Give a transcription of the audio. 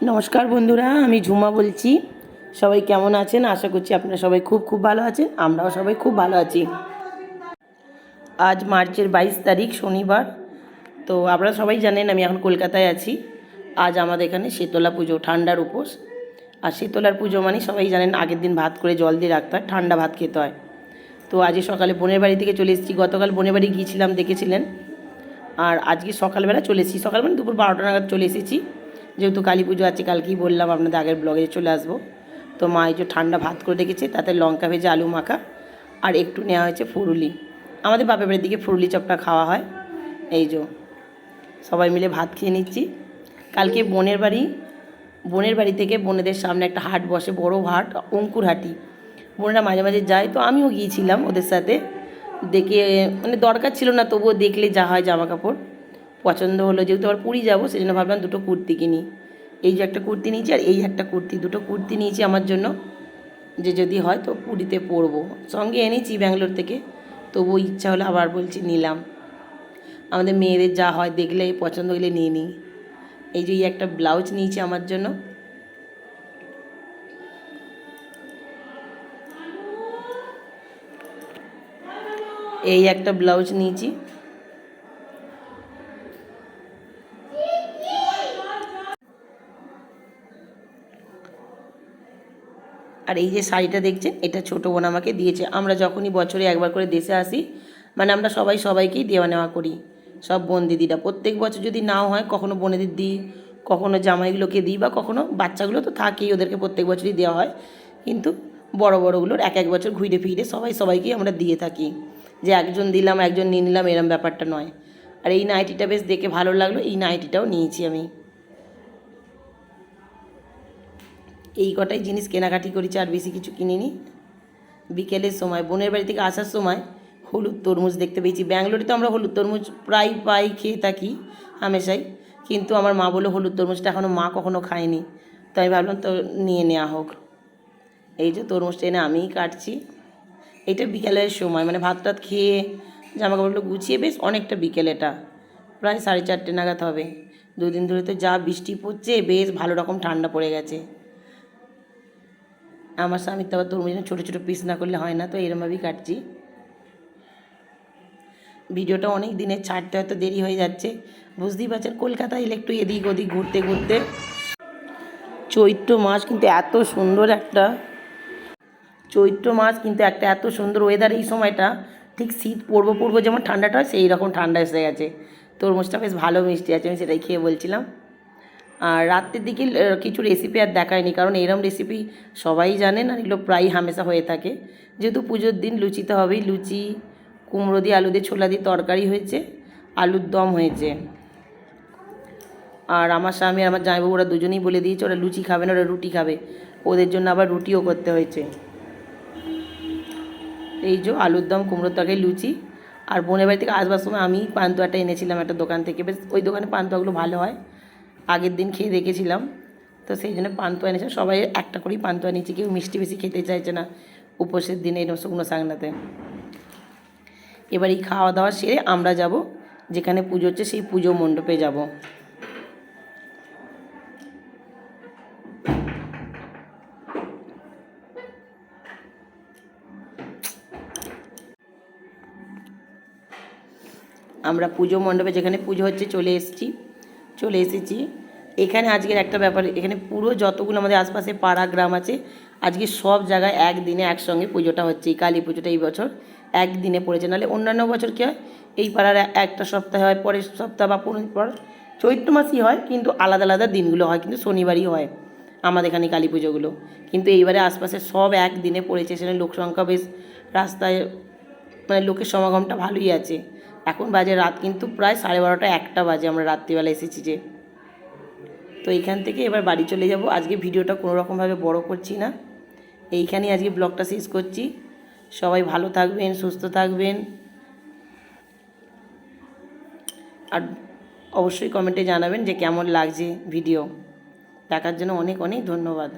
নমস্কার বন্ধুরা, আমি ঝুমা বলছি। সবাই কেমন আছেন? আশা করছি আপনারা সবাই খুব খুব ভালো আছেন, আমরাও সবাই খুব ভালো আছি। আজ মার্চের বাইশ তারিখ, শনিবার। তো আপনারা সবাই জানেন, আমি এখন কলকাতায় আছি। আজ আমাদের এখানে শীতলা পুজো, ঠান্ডার উপোস। আর শীতলার পুজো মানে সবাই জানেন, আগের দিন ভাত করে জল দিয়ে রাখতে হয়, ঠান্ডা ভাত খেতে হয়। তো আজকে সকালে বোনের বাড়ি থেকে চলে এসেছি। গতকাল বোনের বাড়ি গিয়েছিলাম, দেখেছিলেন। আর আজকে সকালবেলা চলে এসেছি। সকাল মানে দুপুর বারোটা নাগাদ চলে এসেছি। যেহেতু কালী পুজো আছে, কালকেই বললাম আপনাদের আগের ব্লগে চলে আসব। তো মা যে ঠান্ডা ভাত করে রেখেছে, তাতে লঙ্কা ভেজে আলু মাখা আর একটু নেওয়া হয়েছে ফুরুলি। আমাদের বাপের বাড়ির দিকে ফুরুলি চপটা খাওয়া হয়। এই যে সবাই মিলে ভাত খেয়ে নিচ্ছি। কালকে বোনের বাড়ি বোনের বাড়ি থেকে বোনেদের সামনে একটা হাট বসে, বড় হাট, অঙ্কুর হাটি। বোনেরা মাঝে মাঝে যায়, তো আমিও গিয়েছিলাম ওদের সাথে। দেখে মানে দরকার ছিল না, তবুও দেখলে যা হয় জামা কাপড়। পছন্দ হলো, যেহেতু আবার পুরী যাব সেই জন্য ভাবলাম দুটো কুর্তি কিনি। এই যে একটা কুর্তি নিয়েছি আর এই একটা কুর্তি। দুটো কুর্তি নিয়েছি আমার জন্য, যে যদি হয় তো পুরীতে পরবো। সঙ্গে এনেছি ব্যাঙ্গালোর থেকে তবুও ইচ্ছা হলো আবার বলছি নিলাম। আমাদের মেয়েদের যা হয় দেখলে, পছন্দ হলে নিয়ে নিই। এই যে এই একটা ব্লাউজ নিয়েছি আমার জন্য। এই একটা ব্লাউজ নিয়েছি। আর এই যে শাড়িটা দেখছেন, এটা ছোটো বোন আমাকে দিয়েছে। আমরা যখনই বছরে একবার করে দেশে আসি মানে আমরা সবাই সবাইকেই দেওয়া নেওয়া করি, সব বোন দিদিরা। প্রত্যেক বছর যদি নাও হয়, কখনো বোনেদের দিই, কখনো জামাইগুলোকে দিই, বা কখনো বাচ্চাগুলো তো থাকেই, ওদেরকে প্রত্যেক বছরই দেওয়া হয়। কিন্তু বড় বড়গুলোর এক এক বছর ঘুরে ফিরে সবাই সবাইকেই আমরা দিয়ে থাকি। যে একজন দিলাম, একজন নিয়ে নিলাম, এরম ব্যাপারটা নয়। আর এই নাইটিটা বেশ দেখে ভালো লাগল, এই নাইটিটাও নিয়েছি আমি। এই কটাই জিনিস কেনাকাটি করেছি আর বেশি কিছু কিনিনি। বিকেলের সময়, বোনের বাড়ি থেকে আসার সময় হলুদ তরমুজ দেখতে পেয়েছি। ব্যাঙ্গালোরে তো আমরা হলুদ তরমুজ প্রায় পাই, খেয়ে থাকি হামেশাই কিন্তু আমার মা বলে হলুদ তরমুজটা এখনও মা কখনো খায়নি। তো আমি ভাবলাম, তো নিয়ে নেওয়া হোক। এই যে তরমুজটা এনে আমিই কাটছি। এটা বিকেলের সময় মানে ভাত টাত খেয়ে জামা কাপড়গুলো গুছিয়ে বেশ অনেকটা বিকেল এটা। প্রায় সাড়ে চারটে নাগাদ হবে। দুদিন ধরে তো যা বৃষ্টি পড়ছে, বেশ ভালো রকম ঠান্ডা পড়ে গেছে। আমার স্বামী তো আবার তরমুজ ছোটো ছোটো পিস না করলে হয় না, তো এরমভাবেই কাটছি। ভিডিওটা অনেক দিনের, ছাড়তে হয়তো দেরি হয়ে যাচ্ছে। বুঝতেই পারছেন, কলকাতায় এলে একটু এদিক ওদিক ঘুরতে ঘুরতে। চৈত্র মাস কিন্তু এত সুন্দর একটা, চৈত্র মাস কিন্তু একটা এত সুন্দর ওয়েদার এই সময়টা। ঠিক শীত পড়ব পড়ব যেমন ঠান্ডাটা হয় সেই রকম ঠান্ডা এসে গেছে। তরমুজটা বেশ ভালো মিষ্টি আছে, আমি সেটাই খেয়ে বলছিলাম। আর রাত্রের দিকে কিছু রেসিপি আর দেখায়নি। কারণ এরম রেসিপি সবাই জানেন আর এগুলো প্রায় হামেশা হয়ে থাকে। যেহেতু পুজোর দিন লুচিতে হবেই। লুচি, কুমড়ো দিয়ে আলু দিয়ে ছোলা দিয়ে তরকারি হয়েছে, আলুর দম হয়েছে। আর আমার স্বামী আমার জামাইবাবু, ওরা দুজনেই বলে দিয়েছে, ওরা লুচি খাবে না, ওরা রুটি খাবে। ওদের জন্য আবার রুটিও করতে হয়েছে। এই যে আলুর দম, কুমড়োর তরকারি, লুচি। আর বোনের বাড়ি থেকে আসবার সময় আমি পান্তুয়াটা এনেছিলাম একটা দোকান থেকে। বেশ, ওই দোকানে পান্তুয়াগুলো ভালো হয়। আগের দিন খেয়ে দেখেছিলাম। তো সেই জন্য পান্তুয়া এনেছিলাম সবাই একটা করেই পান্তুয়া নিচ্ছি কেউ মিষ্টি বেশি খেতে চাইছে না উপোসের দিনে এরকম শুকনো সাংনাতে। এবার এই খাওয়া দাওয়া সেরে আমরা যাব। যেখানে পুজো হচ্ছে সেই পুজো মণ্ডপে যাব। আমরা পুজো মণ্ডপে যেখানে পুজো হচ্ছে চলে এসেছি। চলে এসেছি। এখানে আজকের একটা ব্যাপার, এখানে পুরো যতগুলো আমাদের আশপাশে পাড়া, গ্রাম আছে, আজকে সব জায়গায় একদিনে একসঙ্গে পুজোটা হচ্ছে, এই কালী পুজোটা এই বছর একদিনে পড়েছে। নাহলে অন্যান্য বছর কী হয়, এই পাড়ার একটা সপ্তাহে হয়, পরের সপ্তাহ বা পনেরো পর চৈত্র মাসই হয়, কিন্তু আলাদা আলাদা দিনগুলো হয়, কিন্তু শনিবারই হয় আমাদের এখানে কালী পুজোগুলো। কিন্তু এইবারে আশপাশে সব একদিনে পড়েছে, সেখানে লোক সংখ্যা বেশ রাস্তায় মানে লোকের সমাগমটা ভালোই আছে। এখন বাজে রাত কিন্তু প্রায় সাড়ে বারোটা একটা বাজে আমরা রাত্রিবেলা এসেছি যে। তো এইখান থেকে এবার বাড়ি চলে যাব। আজকে ভিডিওটা কোনো রকমভাবে বড় করছি না। এইখানেই আজকে ব্লগটা শেষ করছি। সবাই ভালো থাকবেন, সুস্থ থাকবেন। আর অবশ্যই কমেন্টে জানাবেন যে কেমন লাগছে ভিডিও। দেখার জন্য অনেক অনেক ধন্যবাদ।